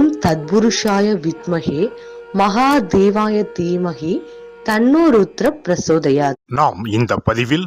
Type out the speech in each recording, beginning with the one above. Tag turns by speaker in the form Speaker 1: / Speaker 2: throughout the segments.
Speaker 1: ஓம் தத்புருஷாய வித்மகே மகாதேவாய தீமகி தன்னோருத்திர ருத்ர
Speaker 2: நாம் இந்த பதிவில்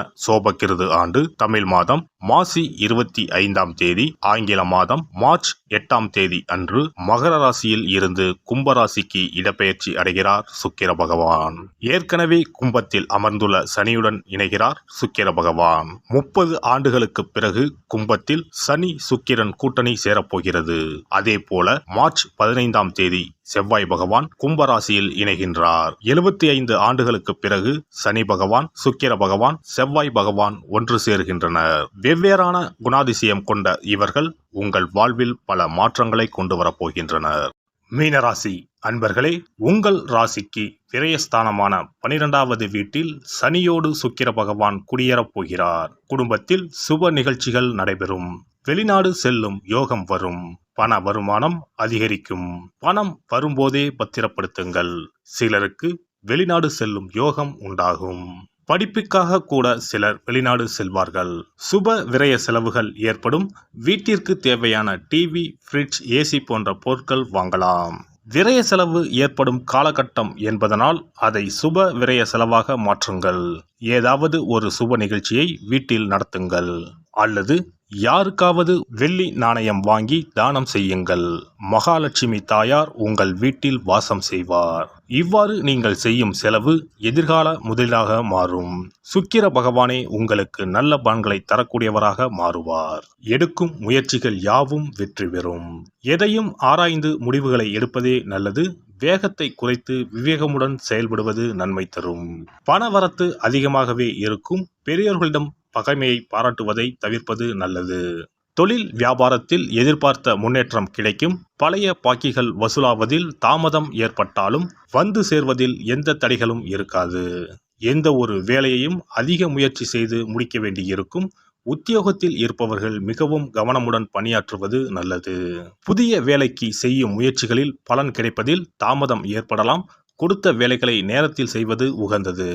Speaker 2: சோபக்கிருது ஆண்டு தமிழ் மாதம் மாசி இருபத்தி ஐந்தாம் தேதி ஆங்கில மாதம் மார்ச் எட்டாம் தேதி அன்று மகர ராசியில் இருந்து கும்பராசிக்கு இடப்பெயர்ச்சி அடைகிறார் சுக்கிர பகவான். ஏற்கனவே கும்பத்தில் அமர்ந்துள்ள சனியுடன் இணைகிறார் சுக்கிர பகவான். முப்பது ஆண்டுகளுக்கு பிறகு கும்பத்தில் சனி சுக்கிரன் கூட்டணி சேரப்போகிறது. அதே போல மார்ச் பதினைந்தாம் தேதி செவ்வாய் பகவான் கும்பராசியில் இணைகின்றார். எழுபத்தி ஐந்து ஆண்டுகளுக்கு பிறகு சனி பகவான் சுக்கிர பகவான் செவ்வாய் பகவான் ஒன்று சேர்கின்றனர். வெவ்வேறான குணாதிசயம் கொண்ட இவர்கள் உங்கள் வாழ்வில் பல மாற்றங்களை கொண்டு வரப்போகின்றனர் மீனராசி அன்பர்களே உங்கள் ராசிக்கு விரயஸ்தானமான பனிரெண்டாவது வீட்டில் சனியோடு சுக்கிர பகவான் குடியேறப் போகிறார். குடும்பத்தில் சுப நிகழ்ச்சிகள் நடைபெறும். வெளிநாடு செல்லும் யோகம் வரும். பண வருமானம் அதிகரிக்கும். பணம் வரும்போதே பத்திரப்படுத்துங்கள். சிலருக்கு வெளிநாடு செல்லும் யோகம் உண்டாகும். படிப்புக்காக கூட சிலர் வெளிநாடு செல்வார்கள். சுப விரய செலவுகள் ஏற்படும். வீட்டிற்கு தேவையான டிவி ஃப்ரிட்ஜ் ஏசி போன்ற பொருட்கள் வாங்கலாம். விரய செலவு ஏற்படும் காலகட்டம் என்பதனால் அதை சுப விரய செலவாக மாற்றுங்கள். ஏதாவது ஒரு சுப நிகழ்ச்சியை வீட்டில் நடத்துங்கள். அல்லது யாருக்காவது வெள்ளி நாணயம் வாங்கி தானம் செய்யுங்கள். மகாலட்சுமி தாயார் உங்கள் வீட்டில் வாசம் செய்வார். இவ்வாறு நீங்கள் செய்யும் செலவு எதிர்கால முதலாக மாறும். சுக்கிர பகவானே உங்களுக்கு நல்ல பன்களை தரக்கூடியவராக மாறுவார். எடுக்கும் முயற்சிகள் யாவும் வெற்றி பெறும். எதையும் ஆராய்ந்து முடிவுகளை எடுப்பதே நல்லது. வேகத்தை குறைத்து விவேகமுடன் செயல்படுவது நன்மை தரும். பணவரத்து அதிகமாகவே இருக்கும். பெரியோர்களிடம் பகைமையை பாராட்டுவதை தவிர்ப்பது நல்லது. தொழில் வியாபாரத்தில் எதிர்பார்த்த முன்னேற்றம் கிடைக்கும். பழைய பாக்கிகள் வசூலாவதில் தாமதம் ஏற்பட்டாலும் வந்து சேர்வதில் எந்த தடைகளும் இருக்காது. எந்த ஒரு வேலையையும் அதிக முயற்சி செய்து முடிக்க வேண்டியிருக்கும். உத்தியோகத்தில் இருப்பவர்கள் மிகவும் கவனமுடன் பணியாற்றுவது நல்லது. புதிய வேலைக்கு செய்யும் முயற்சிகளில் பலன் கிடைப்பதில் தாமதம் ஏற்படலாம். கொடுத்த வேலைகளை நேரத்தில் செய்வது உகந்தது.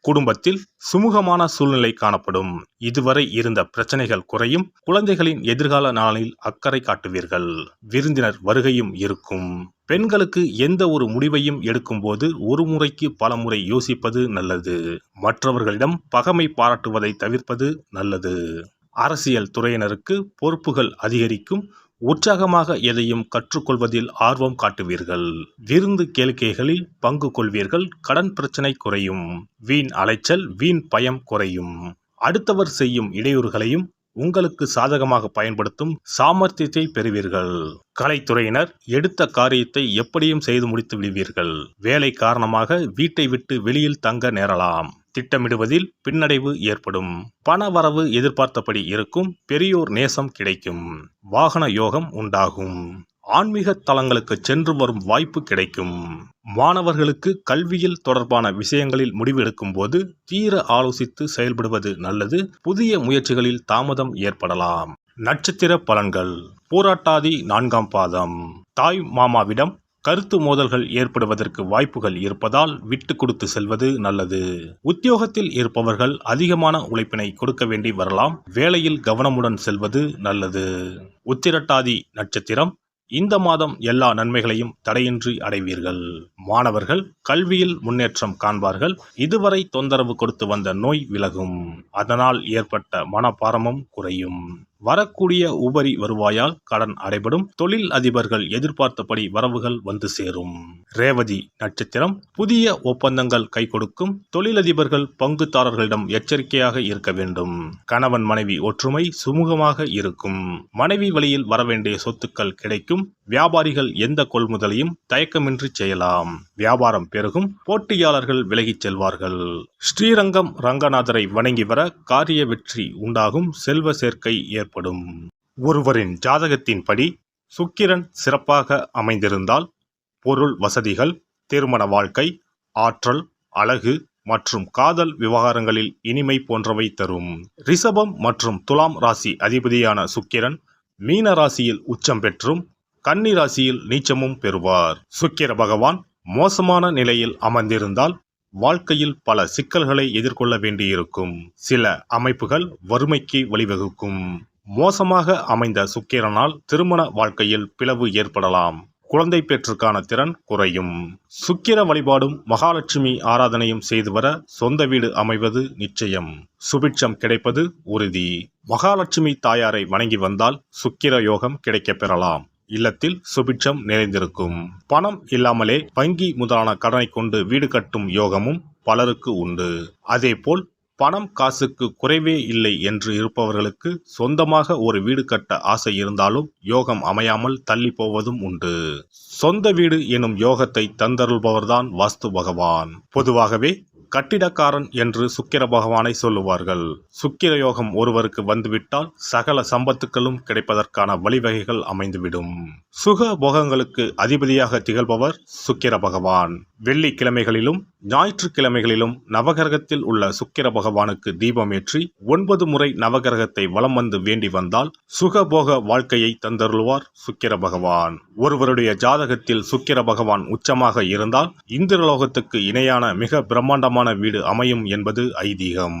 Speaker 2: குடும்பத்தில் சுமூகமான சூழ்நிலை காணப்படும். இதுவரை இருந்த பிரச்சனைகள் குறையும். குழந்தைகளின் எதிர்கால நாளில் அக்கறை காட்டுவீர்கள். விருந்தினர் வருகையும் இருக்கும். பெண்களுக்கு எந்த ஒரு முடிவையும் எடுக்கும்போது ஒரு முறைக்கு பல முறை யோசிப்பது நல்லது. மற்றவர்களிடம் பகமை பாராட்டுவதை தவிர்ப்பது நல்லது. அரசியல் துறையினருக்கு பொறுப்புகள் அதிகரிக்கும். உற்சாகமாக எதையும் கற்றுக்கொள்வதில் ஆர்வம் காட்டுவீர்கள். விருந்து கேளிக்கைகளில் பங்கு கொள்வீர்கள். கடன் பிரச்சனை குறையும். வீண் அலைச்சல் வீண் பயம் குறையும். அடுத்தவர் செய்யும் இடையூறுகளையும் உங்களுக்கு சாதகமாக பயன்படுத்தும் சாமர்த்தியத்தை பெறுவீர்கள். கலைத்துறையினர் எடுத்த காரியத்தை எப்படியும் செய்து முடித்து விடுவீர்கள். வேலை காரணமாக வீட்டை விட்டு வெளியில் தங்க நேரலாம். திட்டமிடுவதில் பின்னடைவு ஏற்படும். பண வரவு எதிர்பார்த்தபடி இருக்கும் பெரியோர் நேசம் கிடைக்கும். வாகன யோகம் உண்டாகும். ஆன்மீக தலங்களுக்கு சென்று வரும் வாய்ப்பு கிடைக்கும். மாணவர்களுக்கு கல்வியில் தொடர்பான விஷயங்களில் முடிவெடுக்கும் போது தீர ஆலோசித்து செயல்படுவது நல்லது. புதிய முயற்சிகளில் தாமதம் ஏற்படலாம். நட்சத்திர பலன்கள். போராட்டாதி நான்காம் பாதம். தாய் மாமாவிடம் கருத்து மோதல்கள் ஏற்படுவதற்கு வாய்ப்புகள் இருப்பதால் விட்டு கொடுத்து செல்வது நல்லது. உத்தியோகத்தில் இருப்பவர்கள் அதிகமான உழைப்பினை கொடுக்க வேண்டி வரலாம். வேலையில் கவனமுடன் செல்வது நல்லது. உத்திரட்டாதி நட்சத்திரம் இந்த மாதம் எல்லா நன்மைகளையும் தடையின்றி அடைவீர்கள். மாணவர்கள் கல்வியில் முன்னேற்றம் காண்பார்கள். இதுவரை தொந்தரவு கொடுத்து வந்த நோய் விலகும். அதனால் ஏற்பட்ட மனப்பாரமும் குறையும். வரக்கூடிய உபரி வருவாயால் கடன் அடைபடும். தொழில் அதிபர்கள் எதிர்பார்த்தபடி வரவுகள் வந்து சேரும். ரேவதி நட்சத்திரம் புதிய ஒப்பந்தங்கள் கை கொடுக்கும். தொழிலதிபர்கள் பங்குதாரர்களிடம் எச்சரிக்கையாக இருக்க வேண்டும். கணவன் மனைவி ஒற்றுமை சுமூகமாக இருக்கும். மனைவி வழியில் வரவேண்டிய சொத்துக்கள் கிடைக்கும். வியாபாரிகள் எந்த கொள்முதலையும் தயக்கமின்றி செய்யலாம். வியாபாரம் பெருகும் போட்டியாளர்கள் விலகிச் செல்வார்கள். ஸ்ரீரங்கம் ரங்கநாதரை வணங்கி வர காரிய வெற்றி உண்டாகும் செல்வ சேர்க்கை ஏற்படும். ஒருவரின் ஜாதகத்தின்படி சுக்கிரன் சிறப்பாக அமைந்திருந்தால் பொருள் வசதிகள் திருமண வாழ்க்கை ஆற்றல் அழகு மற்றும் காதல் விவகாரங்களில் இனிமை போன்றவை தரும். ரிஷபம் மற்றும் துலாம் ராசி அதிபதியான சுக்கிரன் மீன ராசியில் உச்சம் பெற்றும் கன்னி ராசியில் நீச்சமும் பெறுவார். சுக்கிர பகவான் மோசமான நிலையில் அமர்ந்திருந்தால் வாழ்க்கையில் பல சிக்கல்களை எதிர்கொள்ள வேண்டியிருக்கும். சில அமைப்புகள் வறுமைக்கு வழிவகுக்கும். மோசமாக அமைந்த சுக்கிரனால் திருமண வாழ்க்கையில் பிளவு ஏற்படலாம். குழந்தை பேற்றுக்கான திறன் குறையும். சுக்கிர வழிபாடும் மகாலட்சுமி ஆராதனையும் செய்து வர சொந்த வீடு அமைவது நிச்சயம். சுபிட்சம் கிடைப்பது உறுதி. மகாலட்சுமி தாயாரை வணங்கி வந்தால் சுக்கிர யோகம் கிடைக்கப் பெறலாம். இல்லத்தில் சுபிட்சம் நிறைந்திருக்கும். பணம் இல்லாமலே வங்கி முதலான கடனை கொண்டு வீடு கட்டும் யோகமும் பலருக்கு உண்டு. அதேபோல் பணம் காசுக்கு குறைவே இல்லை என்று இருப்பவர்களுக்கு சொந்தமாக ஒரு வீடு கட்ட ஆசை இருந்தாலும் யோகம் அமையாமல் தள்ளி போவதும் உண்டு. சொந்த வீடு எனும் யோகத்தை தந்தருள்பவர்தான் வாஸ்து பகவான். பொதுவாகவே கட்டிடக்காரன் என்று சுக்கிர பகவானை சொல்லுவார்கள். சுக்கிர யோகம் ஒருவருக்கு வந்துவிட்டால் சகல சம்பத்துக்களும் கிடைப்பதற்கான வழிவகைகள் அமைந்துவிடும். சுக போகங்களுக்கு அதிபதியாக திகழ்பவர் சுக்கிர பகவான். வெள்ளிக்கிழமைகளிலும் ஞாயிற்றுக்கிழமைகளிலும் நவகிரகத்தில் உள்ள சுக்கிர பகவானுக்கு தீபமேற்றி ஒன்பது முறை நவகிரகத்தை வலம் வந்து வேண்டி வந்தால் சுகபோக வாழ்க்கையை தந்தருள்வார் சுக்கிர பகவான். ஒருவருடைய ஜாதகத்தில் சுக்கிர பகவான் உச்சமாக இருந்தால் இந்திரலோகத்துக்கு இணையான மிக பிரம்மாண்டமான வீடு அமையும் என்பது ஐதீகம்.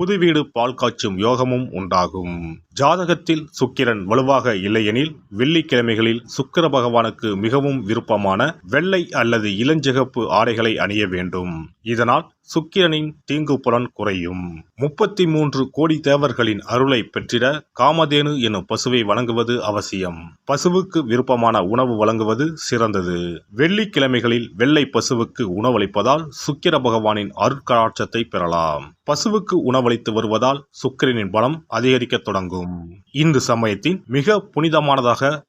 Speaker 2: புது வீடு பால் காய்ச்சும் யோகமும் உண்டாகும். ஜாதகத்தில் சுக்கிரன் வலுவாக இல்லையெனில் வெள்ளிக்கிழமைகளில் சுக்கிர பகவானுக்கு மிகவும் விருப்பமான வெள்ளை அல்லது இளஞ்சிகப்பு ஆடைகளை அணிய வேண்டும். இதனால் சுக்கிரனின் தீங்கு புலன் குறையும். முப்பத்தி மூன்று கோடி தேவர்களின் அருளை பெற்றிட காமதேனு எனும் பசுவை வழங்குவது அவசியம். பசுவுக்கு விருப்பமான உணவு வழங்குவது சிறந்தது. வெள்ளிக்கிழமைகளில் வெள்ளை பசுவுக்கு உணவளிப்பதால் சுக்கிர பகவானின் அருட்கடாட்சத்தை பெறலாம். பசுவுக்கு உணவளித்து வருவதால் சுக்கிரனின் பலம் அதிகரிக்கத் தொடங்கும். இந்து சமயத்தின் மிக புனிதமானதாக